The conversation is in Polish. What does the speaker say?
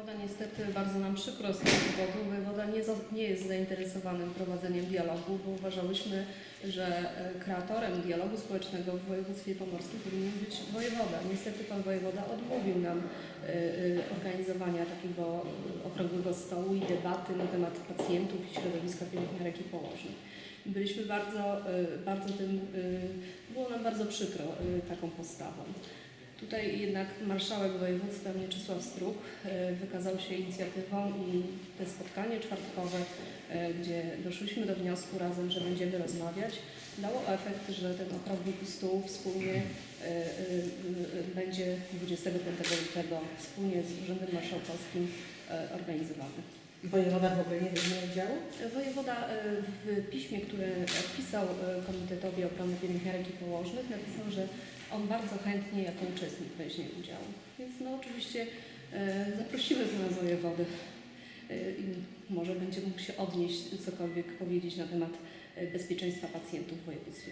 Wojewoda niestety bardzo nam przykro z tego powodu. Wojewoda nie, za- nie jest zainteresowanym prowadzeniem dialogu, bo uważałyśmy, że e, kreatorem dialogu społecznego w województwie pomorskim powinien być wojewoda. Niestety pan wojewoda odmówił nam e, e, organizowania takiego okrągłego stołu i debaty na temat pacjentów i środowiska pielęgniarek i położnych. Byliśmy bardzo, bardzo tym, było nam bardzo przykro taką postawą. Tutaj jednak marszałek województwa Mieczysław Struk e, wykazał się inicjatywą i te spotkanie czwartkowe, e, gdzie doszliśmy do wniosku razem, że będziemy rozmawiać, dało efekt, że ten okrągły stół wspólnie e, będzie 25 lutego wspólnie z Urzędem Marszałkowskim organizowany. Wojewoda w ogóle nie weźmie udziału? Wojewoda w piśmie, które odpisał e, Komitetowi Obrony Pielęgniarek i Położnych, napisał, że on bardzo chętnie jako uczestnik weźmie udział. Więc no oczywiście e, zaprosimy pana wojewodę e, i może będzie mógł się odnieść, cokolwiek powiedzieć na temat e, bezpieczeństwa pacjentów w województwie.